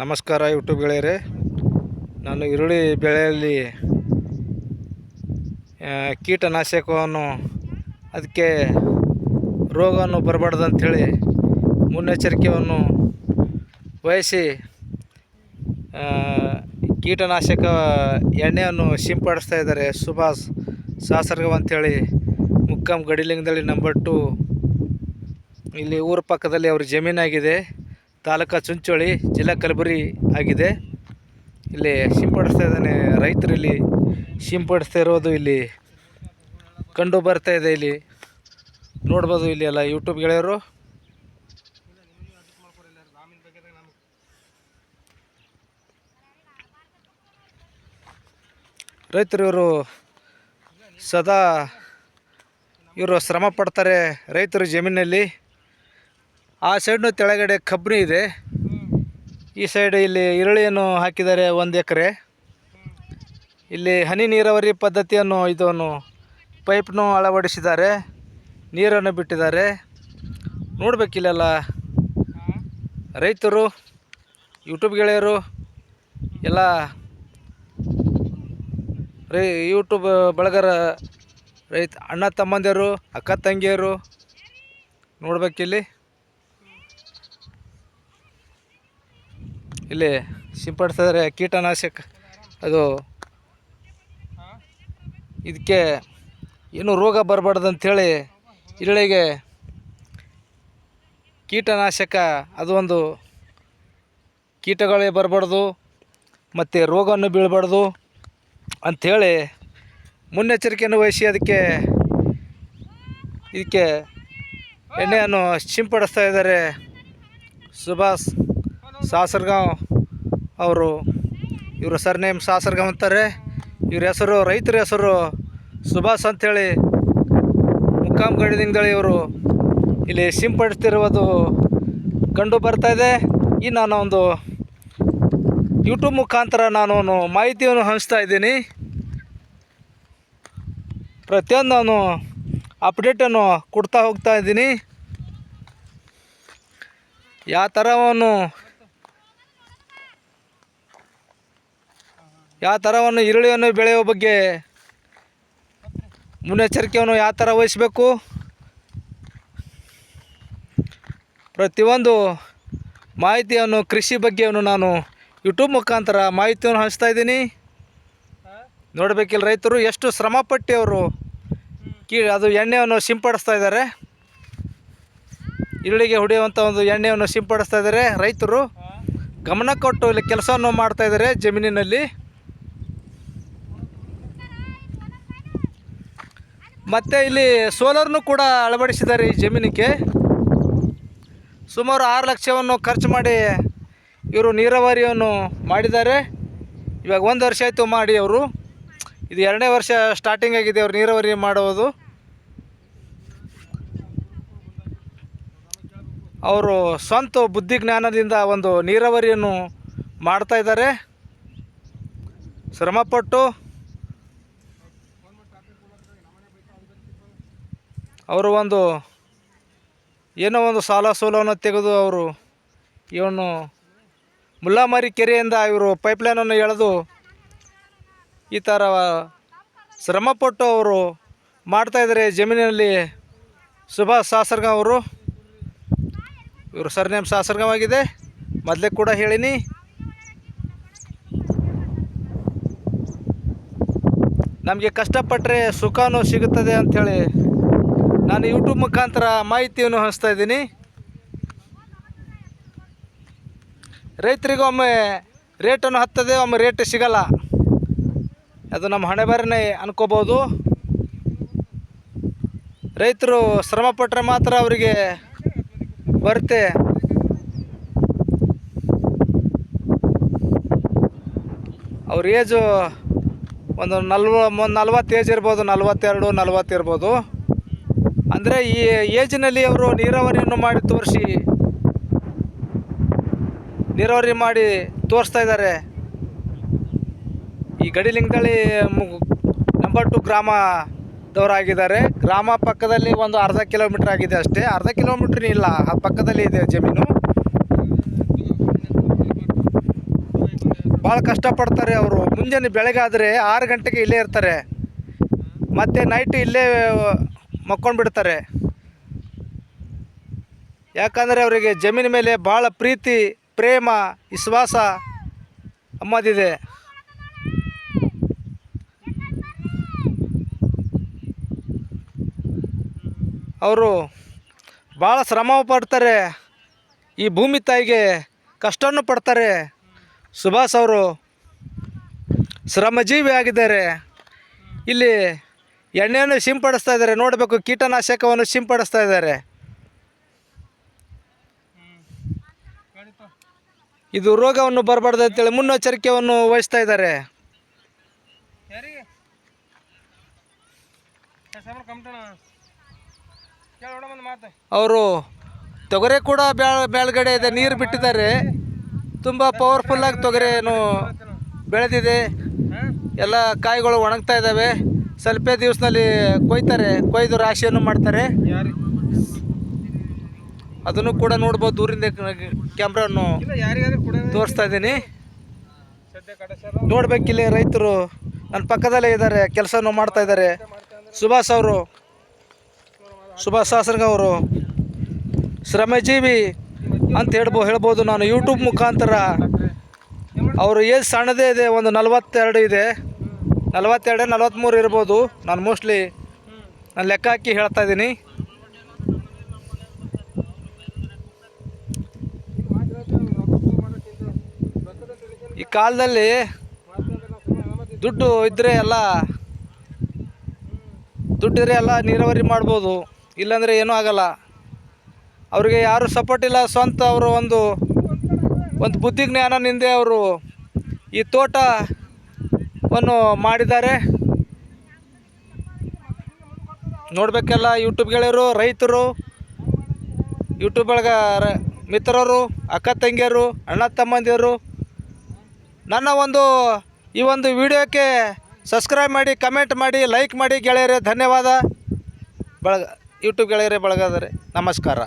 ನಮಸ್ಕಾರ ಯೂಟ್ಯೂಬ್ ಗೆಳೆಯರೆ. ನಾನು ಈರುಳ್ಳಿ ಬೆಳೆಯಲ್ಲಿ ಕೀಟನಾಶಕವನ್ನು, ಅದಕ್ಕೆ ರೋಗವನ್ನು ಬರಬಾರ್ದು ಅಂಥೇಳಿ ಮುನ್ನೆಚ್ಚರಿಕೆಯನ್ನು ವಹಿಸಿ ಕೀಟನಾಶಕ ಎಣ್ಣೆಯನ್ನು ಸಿಂಪಡಿಸ್ತಾ ಇದ್ದಾರೆ ಸುಭಾಷ್ ಸಾಸರ್ಗವ್ ಅಂಥೇಳಿ ಮುಕ್ಕಾಂ ಗಡಿಲಿಂಗದಲ್ಲಿ ನಂಬರ್ ಟು ಇಲ್ಲಿ ಊರ ಪಕ್ಕದಲ್ಲಿ ಅವ್ರ ಜಮೀನಾಗಿದೆ. ತಾಲೂಕಾ ಚುಂಚೋಳಿ ಜಿಲ್ಲಾ ಕಲಬುರಗಿ ಆಗಿದೆ. ಇಲ್ಲಿ ಸಿಂಪಡಿಸ್ತಾ ಇದ್ದಾನೆ. ರೈತರು ಇಲ್ಲಿ ಸಿಂಪಡಿಸ್ತಾ ಇರೋದು ಇಲ್ಲಿ. ಕಂಡು ಬರ್ತಾ ಇದೆ ಇಲ್ಲಿ. ನೋಡ್ಬೋದು ಇಲ್ಲಿ ಎಲ್ಲ ಯೂಟ್ಯೂಬ್ ಗೆಳೆಯರು. ರೈತರು ಇವರು ಸದಾ ಇವರು ಶ್ರಮ ಪಡ್ತಾರೆ ರೈತರು ಜಮೀನಲ್ಲಿ. ಆ ಸೈಡ್ನು ತೆಳಗಡೆ ಕಬ್ಬಿನಿ ಇದೆ. ಈ ಸೈಡ್ ಇಲ್ಲಿ ಈರುಳ್ಳಿಯನ್ನು ಹಾಕಿದ್ದಾರೆ ಒಂದು ಎಕರೆ. ಇಲ್ಲಿ ಹನಿ ನೀರಾವರಿ ಪದ್ಧತಿಯನ್ನು ಇದನ್ನು ಪೈಪ್ನು ಅಳವಡಿಸಿದ್ದಾರೆ. ನೀರನ್ನು ಬಿಟ್ಟಿದ್ದಾರೆ. ನೋಡಬೇಕಿಲ್ಲೆಲ್ಲ ರೈತರು ಯೂಟ್ಯೂಬ್ ಗೆಳೆಯರು, ಎಲ್ಲ ರೈ ಯೂಟ್ಯೂಬ್ ಬಳಗರ ರೈತ, ಅಣ್ಣ ತಮ್ಮಂದಿರು, ಅಕ್ಕ ತಂಗಿಯರು ನೋಡ್ಬೇಕಿಲ್ಲಿ ಇಲ್ಲಿ ಸಿಂಪಡಿಸಿದ್ರೆ ಕೀಟನಾಶಕ ಅದು ಇದಕ್ಕೆ ಏನು ರೋಗ ಬರಬಾರ್ದು ಅಂಥೇಳಿ ಈರುಳ್ಳಿಗೆ ಕೀಟನಾಶಕ ಅದು ಒಂದು ಕೀಟಗಳೇ ಬರಬಾರ್ದು ಮತ್ತು ರೋಗವನ್ನು ಬೀಳಬಾರ್ದು ಅಂಥೇಳಿ ಮುನ್ನೆಚ್ಚರಿಕೆಯನ್ನು ವಹಿಸಿ ಅದಕ್ಕೆ ಇದಕ್ಕೆ ಎಣ್ಣೆಯನ್ನು ಸಿಂಪಡಿಸ್ತಾ ಇದ್ದಾರೆ ಸುಭಾಷ್ ಸಾಸರ್ಗಾಂವ್ ಅವರು, ಇವರ ಸರ್ನೇಮ್ ಸಾಸರ್ಗಾಂವ್ ಅಂತಾರೆ. ಇವ್ರ ಹೆಸರು ರೈತರ ಹೆಸರು ಸುಭಾಷ್ ಅಂಥೇಳಿ ಮುಕ್ಕಾಂ ಗಡಿದಿಂದಳಿ ಇವರು ಇಲ್ಲಿ ಸಿಂಪಡಿಸ್ತಿರುವುದು ಕಂಡು ಬರ್ತಾ ಇದೆ. ಈ ನಾನು ಒಂದು ಯೂಟ್ಯೂಬ್ ಮುಖಾಂತರ ನಾನು ಮಾಹಿತಿಯನ್ನು ಹಂಚ್ತಾ ಇದ್ದೀನಿ. ಪ್ರತಿಯೊಂದು ನಾನು ಅಪ್ಡೇಟನ್ನು ಕೊಡ್ತಾ ಹೋಗ್ತಾ ಇದ್ದೀನಿ. ಯಾವ ಥರವನ್ನು ಯಾವ ಥರವನ್ನು ಈರುಳ್ಳಿಯನ್ನು ಬೆಳೆಯುವ ಬಗ್ಗೆ ಮುನ್ನೆಚ್ಚರಿಕೆಯನ್ನು ಯಾವ ಥರ ವಹಿಸಬೇಕು? ಪ್ರತಿಯೊಂದು ಮಾಹಿತಿಯನ್ನು ಕೃಷಿ ಬಗ್ಗೆಯನ್ನು ನಾನು ಯೂಟ್ಯೂಬ್ ಮುಖಾಂತರ ಮಾಹಿತಿಯನ್ನು ಹಂಚ್ತಾ ಇದ್ದೀನಿ. ನೋಡಬೇಕಿಲ್ಲ ರೈತರು, ಎಷ್ಟು ಶ್ರಮಪಟ್ಟು ಅವರು ಕೀ ಅದು ಎಣ್ಣೆಯನ್ನು ಸಿಂಪಡಿಸ್ತಾ ಇದ್ದಾರೆ. ಈರುಳ್ಳಿಗೆ ಹೊಡೆಯುವಂಥ ಒಂದು ಎಣ್ಣೆಯನ್ನು ಸಿಂಪಡಿಸ್ತಾ ಇದ್ದಾರೆ ರೈತರು. ಗಮನ ಕೊಟ್ಟು ಇಲ್ಲಿ ಕೆಲಸವನ್ನು ಮಾಡ್ತಾಯಿದ್ದಾರೆ ಜಮೀನಿನಲ್ಲಿ. ಮತ್ತು ಇಲ್ಲಿ ಸೋಲಾರ್ನು ಕೂಡ ಅಳವಡಿಸಿದ್ದಾರೆ ಈ ಜಮೀನಿಗೆ. ಸುಮಾರು ಆರು ಲಕ್ಷವನ್ನು ಖರ್ಚು ಮಾಡಿ ಇವರು ನೀರಾವರಿಯನ್ನು ಮಾಡಿದ್ದಾರೆ. ಇವಾಗ ಒಂದು ವರ್ಷ ಆಯಿತು ಮಾಡಿ ಅವರು. ಇದು ಎರಡನೇ ವರ್ಷ ಸ್ಟಾರ್ಟಿಂಗ್ ಆಗಿದೆ ಅವರು ನೀರಾವರಿ ಮಾಡುವುದು ಅವರು ಸ್ವಂತ ಬುದ್ಧಿ ಜ್ಞಾನದಿಂದ ಒಂದು ನೀರಾವರಿಯನ್ನು ಮಾಡ್ತಾ ಇದ್ದಾರೆ. ಶ್ರಮಪಟ್ಟು ಅವರು ಒಂದು ಏನೋ ಒಂದು ಸಾಲ ಸೋಲವನ್ನು ತೆಗೆದು ಅವರು ಇವನು ಮುಲ್ಲಾಮಾರಿ ಕೆರೆಯಿಂದ ಇವರು ಪೈಪ್ಲೈನನ್ನು ಎಳೆದು ಈ ಥರ ಶ್ರಮಪಟ್ಟು ಅವರು ಮಾಡ್ತಾಯಿದ್ದಾರೆ ಜಮೀನಿನಲ್ಲಿ ಸುಭಾಷ್ ಸಾಸರ್ಗ ಅವರು. ಇವರು ಸರ್ನೇಮ್ ಸಾಸರ್ಗವಾಗಿದೆ ಮೊದಲೇ ಕೂಡ ಹೇಳಿನಿ. ನಮಗೆ ಕಷ್ಟಪಟ್ಟರೆ ಸುಖನೂ ಸಿಗುತ್ತದೆ ಅಂಥೇಳಿ ನಾನು ಯೂಟ್ಯೂಬ್ ಮುಖಾಂತರ ಮಾಹಿತಿಯನ್ನು ಹಂಚ್ತಾ ಇದ್ದೀನಿ. ರೈತರಿಗೆ ಒಮ್ಮೆ ರೇಟನ್ನು ಹತ್ತದೆ, ಒಮ್ಮೆ ರೇಟ್ ಸಿಗಲ್ಲ. ಅದು ನಮ್ಮ ಹಣೆ ಬರನೇ ಅನ್ಕೋಬೋದು. ರೈತರು ಶ್ರಮ ಪಟ್ಟರೆ ಮಾತ್ರ ಅವರಿಗೆ ಬರುತ್ತೆ ಅವ್ರ ಏಜು ಒಂದು ನಲ್ವ ನಲ್ವತ್ತು ಏಜ್ ಇರ್ಬೋದು, ನಲ್ವತ್ತೆರಡು, ನಲ್ವತ್ತು ಇರ್ಬೋದು. ಅಂದರೆ ಈ ಏಜಿನಲ್ಲಿ ಅವರು ನೀರಾವರಿಯನ್ನು ಮಾಡಿ ತೋರಿಸಿ, ನೀರಾವರಿ ಮಾಡಿ ತೋರಿಸ್ತಾ ಇದ್ದಾರೆ. ಈ ಗಡಿಲಿಂಗದಳ್ಳಿ ನಂಬರ್ ಟು ಗ್ರಾಮದವರಾಗಿದ್ದಾರೆ. ಗ್ರಾಮ ಪಕ್ಕದಲ್ಲಿ ಒಂದು ಅರ್ಧ ಕಿಲೋಮೀಟ್ರ್ ಆಗಿದೆ ಅಷ್ಟೇ. ಅರ್ಧ ಕಿಲೋಮೀಟ್ರ್ ಇಲ್ಲ, ಆ ಪಕ್ಕದಲ್ಲಿ ಇದೆ ಜಮೀನು. ಭಾಳ ಕಷ್ಟಪಡ್ತಾರೆ ಅವರು. ಮುಂಜಾನೆ ಬೆಳಗಾದರೆ ಆರು ಗಂಟೆಗೆ ಇಲ್ಲೇ ಇರ್ತಾರೆ. ಮತ್ತು ನೈಟ್ ಇಲ್ಲೇ ಮಕ್ಕೊಂಡು ಬಿಡ್ತಾರೆ ಯಾಕಂದರೆ ಅವರಿಗೆ ಜಮೀನ ಮೇಲೆ ಭಾಳ ಪ್ರೀತಿ, ಪ್ರೇಮ, ವಿಶ್ವಾಸ ಅಮ್ಮದಿದೆ ಅವರು ಭಾಳ ಶ್ರಮ ಪಡ್ತಾರೆ. ಈ ಭೂಮಿ ತಾಯಿಗೆ ಕಷ್ಟವನ್ನು ಪಡ್ತಾರೆ. ಸುಭಾಷ್ ಅವರು ಶ್ರಮಜೀವಿ ಆಗಿದ್ದಾರೆ. ಇಲ್ಲಿ ಎಣ್ಣೆಯನ್ನು ಸಿಂಪಡಿಸ್ತಾ ಇದ್ದಾರೆ. ನೋಡಬೇಕು ಕೀಟನಾಶಕವನ್ನು ಸಿಂಪಡಿಸ್ತಾ ಇದ್ದಾರೆ. ಇದು ರೋಗವನ್ನು ಬರಬಾರ್ದು ಅಂತೇಳಿ ಮುನ್ನೆಚ್ಚರಿಕೆಯನ್ನು ವಹಿಸ್ತಾ ಇದ್ದಾರೆ. ಅವರು ತೊಗರೆ ಕೂಡ ಮೇಲ್ಗಡೆ ಬೆಳಗಡೆ ಇದೆ ನೀರು ಬಿಟ್ಟಿದ್ದಾರೆ. ತುಂಬ ಪವರ್ಫುಲ್ಲಾಗಿ ತೊಗರೆನು ಬೆಳೆದಿದೆ. ಎಲ್ಲ ಕಾಯಿಗಳು ಒಣಗ್ತಾ ಇದ್ದಾವೆ. ಸ್ವಲ್ಪ ದಿವಸದಲ್ಲಿ ಕೊಯ್ತಾರೆ, ಕೊಯ್ದು ರಾಶಿಯನ್ನು ಮಾಡ್ತಾರೆ. ಅದನ್ನು ಕೂಡ ನೋಡ್ಬೋದು, ದೂರಿಂದ ಕ್ಯಾಮ್ರಾನು ತೋರಿಸ್ತಾ ಇದ್ದೀನಿ. ನೋಡ್ಬೇಕಿಲ್ಲಿ ರೈತರು ನನ್ನ ಪಕ್ಕದಲ್ಲೇ ಇದ್ದಾರೆ ಕೆಲಸನೂ ಮಾಡ್ತಾ ಇದ್ದಾರೆ. ಸುಭಾಷ್ ಅವರು, ಸುಭಾಷ್ ಸಾಸರ್ಗ ಅವರು, ಶ್ರಮಜೀವಿ ಅಂತ ಹೇಳ್ಬೋ, ಹೇಳ್ಬೋದು ನಾನು ಯೂಟ್ಯೂಬ್ ಮುಖಾಂತರ. ಅವರು ಏಜ್ ಸಣ್ಣದೇ ಇದೆ, ಒಂದು ನಲವತ್ತೆರಡು ಇದೆ. ನಲವತ್ತೆರಡು ನಲವತ್ತ್ಮೂರು ಇರ್ಬೋದು. ನಾನು ಮೋಸ್ಟ್ಲಿ ನಾನು ಲೆಕ್ಕ ಹಾಕಿ ಹೇಳ್ತಾ ಇದ್ದೀನಿ. ಈ ಕಾಲದಲ್ಲಿ ದುಡ್ಡು ಇದ್ದರೆ ಎಲ್ಲ ದುಡ್ಡಿದ್ರೆ ಎಲ್ಲ ನೀರಾವರಿ ಮಾಡ್ಬೋದು. ಇಲ್ಲಾಂದರೆ ಏನೂ ಆಗಲ್ಲ. ಅವ್ರಿಗೆ ಯಾರು ಸಪೋರ್ಟ್ ಇಲ್ಲ, ಸ್ವಂತ ಅವರು ಒಂದು ಒಂದು ಬುದ್ಧಿ ನಿಂದೆ ಅವರು ಈ ತೋಟವನ್ನು ಮಾಡಿದ್ದಾರೆ. ನೋಡಬೇಕೆಲ್ಲ ಯೂಟ್ಯೂಬ್ ಗೆಳೆಯರು, ರೈತರು ಯೂಟ್ಯೂಬ್ ಒಳಗೆ ಮಿತ್ರರು, ಅಕ್ಕ ತಂಗಿಯರು, ಅಣ್ಣ ತಮ್ಮಂದಿರು ನನ್ನ ಒಂದು, ಈ ಒಂದು ವಿಡಿಯೋಕ್ಕೆ ಸಬ್ಸ್ಕ್ರೈಬ್ ಮಾಡಿ ಕಮೆಂಟ್ ಮಾಡಿ ಲೈಕ್ ಮಾಡಿ ಗೆಳೆಯರೇ, ಧನ್ಯವಾದ. ಬಳಗ ಯೂಟ್ಯೂಬ್ ಗೆಳೆಯರೇ ಬಳಗದರೆ, ನಮಸ್ಕಾರ.